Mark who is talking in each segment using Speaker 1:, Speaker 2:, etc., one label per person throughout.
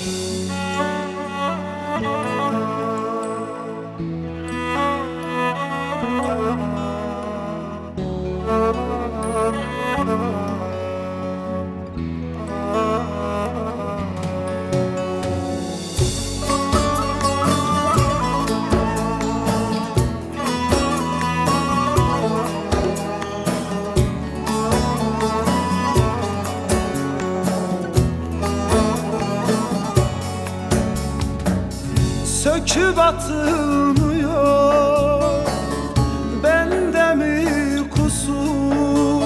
Speaker 1: Música atılmıyor Bende mi kusur?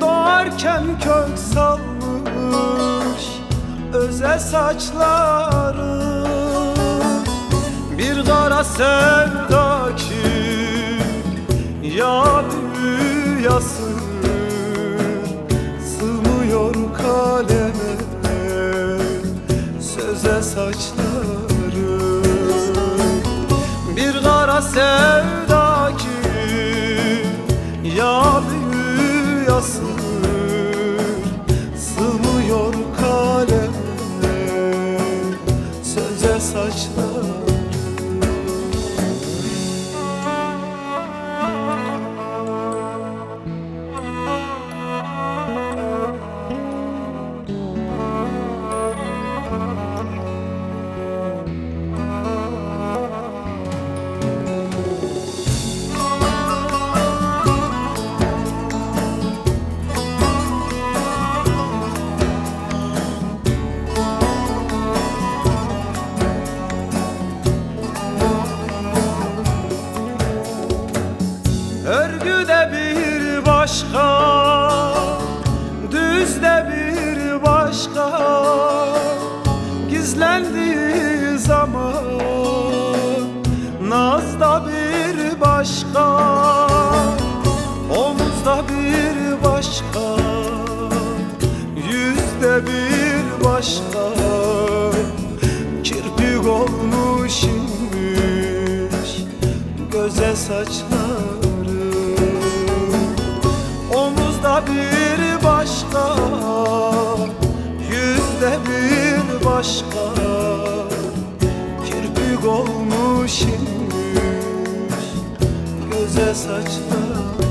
Speaker 1: Doğarken kök salmış Öze saçları. Bir kara sevda ki Ya büyüyasın Sığmıyor kaleme Söze saçları sevda ki Ya büyüyasın Sığmıyor kaleme. Söze saçları Örgüde bir başka Düzde bir başka. Gizlendiği zaman Nazda bir başka Omuzda bir başka Yüzde bir başka. Kirpik olmuş inmiş Göze saçları bir başka Kirpik olmuş inmiş Göze saçları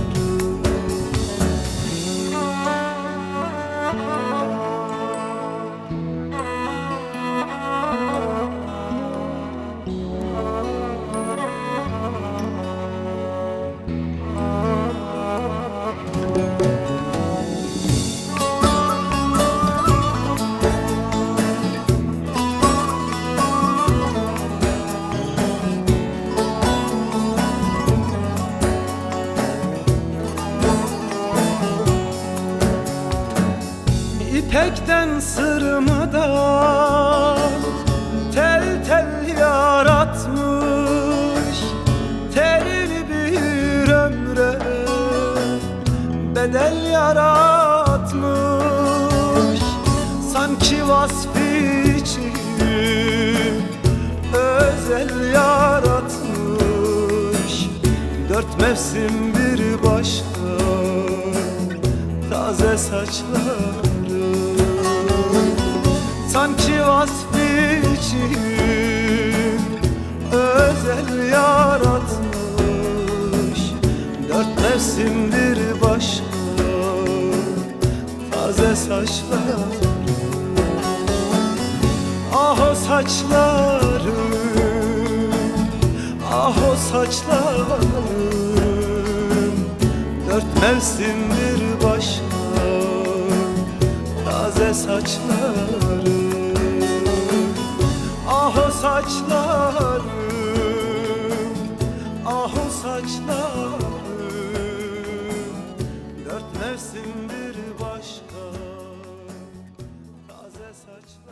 Speaker 1: bedel yaratmış. Sanki vasfı için özel yaratmış. Dört mevsim bir başka taze saçları. Sanki vasfı için saçları Ah o saçları Ah o saçlarım Dört mevsim bir başka Taze saçlarım Ah o saçlarım Ah o saçlarım Dört mevsim Taze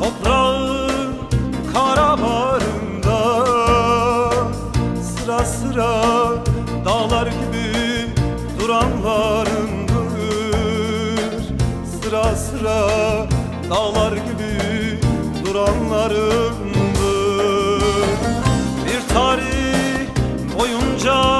Speaker 1: toprağın kara bağrında Sıra sıra dağlar gibi duranlarındır Sıra sıra dağlar gibi duranlarındır Bir tarih boyunca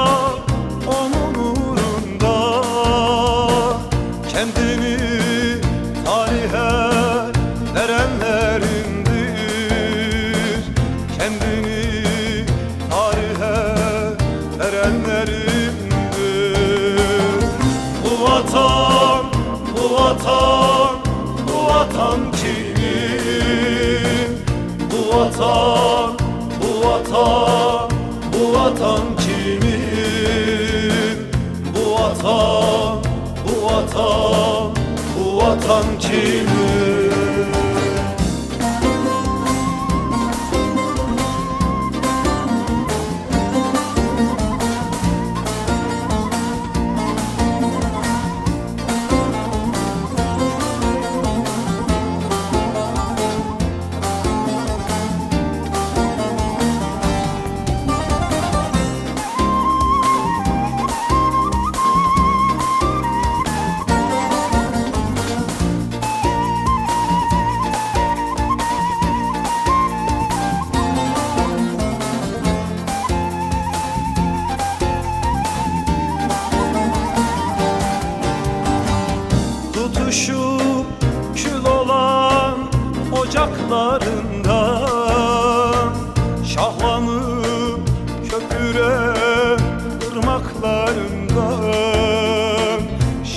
Speaker 1: vatan, bu vatan, bu vatan kimin? Bu vatan, bu vatan, bu vatan kimin?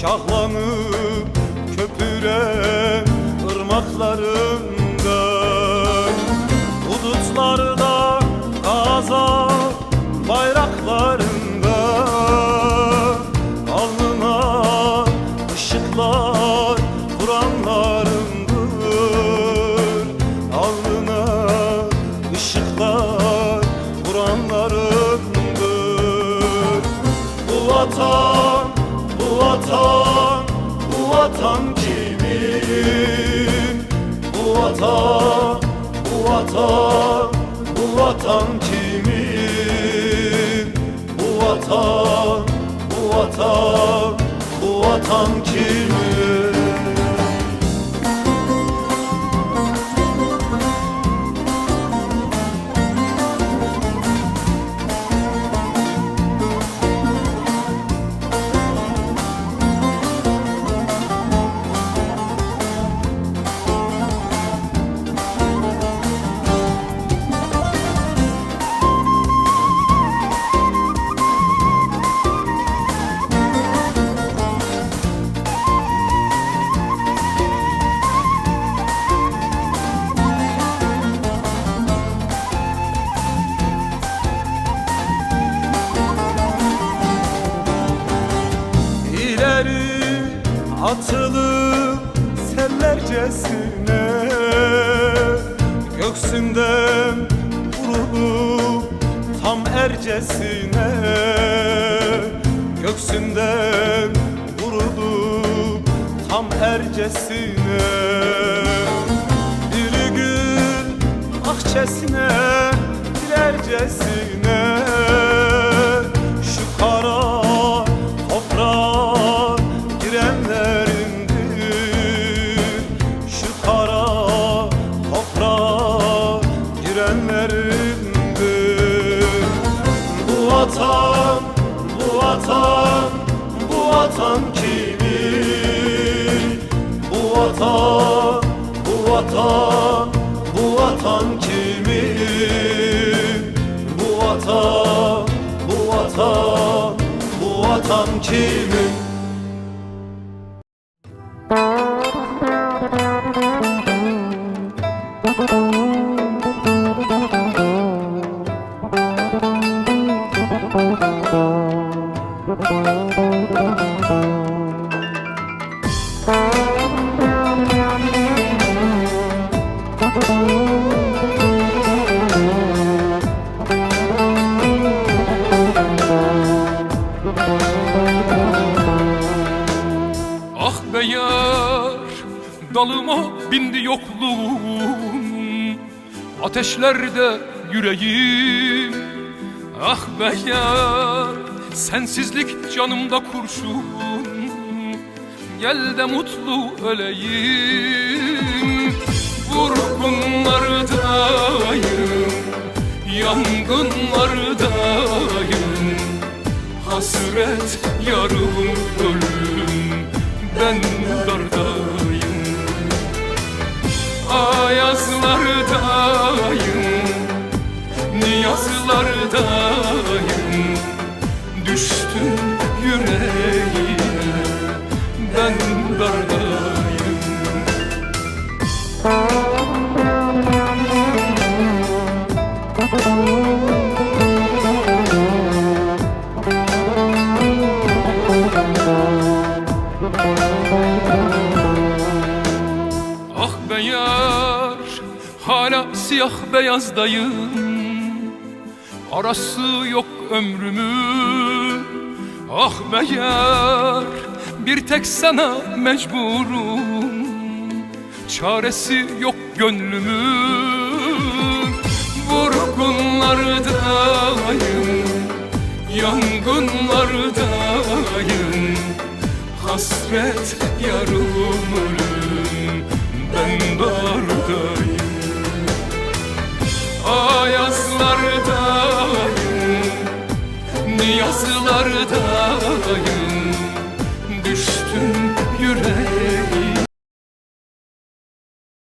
Speaker 1: Şahlanıp köpüren ırmaklarından vatan kimin? Bu vatan, bu vatan, bu vatan kimin? Bu vatan, bu vatan, bu vatan kimin? Atılıp sellercesine. Göksünden vurulup tam ercesine. Göksünden vurulup tam ercesine. Bir gün akçesine dilercesine bu
Speaker 2: Ah be yar dalıma bindi yokluğum. Ateşlerde yüreğim. Ah be yar Sensizlik canımda kurşun. Gel de mutlu öleyim. Vurgunlardayım Yangınlardayım Hasret yarım ölüm Ben dardayım. Ayazlardayım. Niyazlardayım. Düştüm yüreğime. Ben dardayım Hala siyah beyazdayım Arası yok ömrümü. Ah yar Bir tek sana mecburum. Çaresi yok gönlümün Vurgunlardayım Yangınlardayım. Hasret yarım ölüm Ben dardayım Ayazlardayım Niyazlardayım Düştüm yüreğe.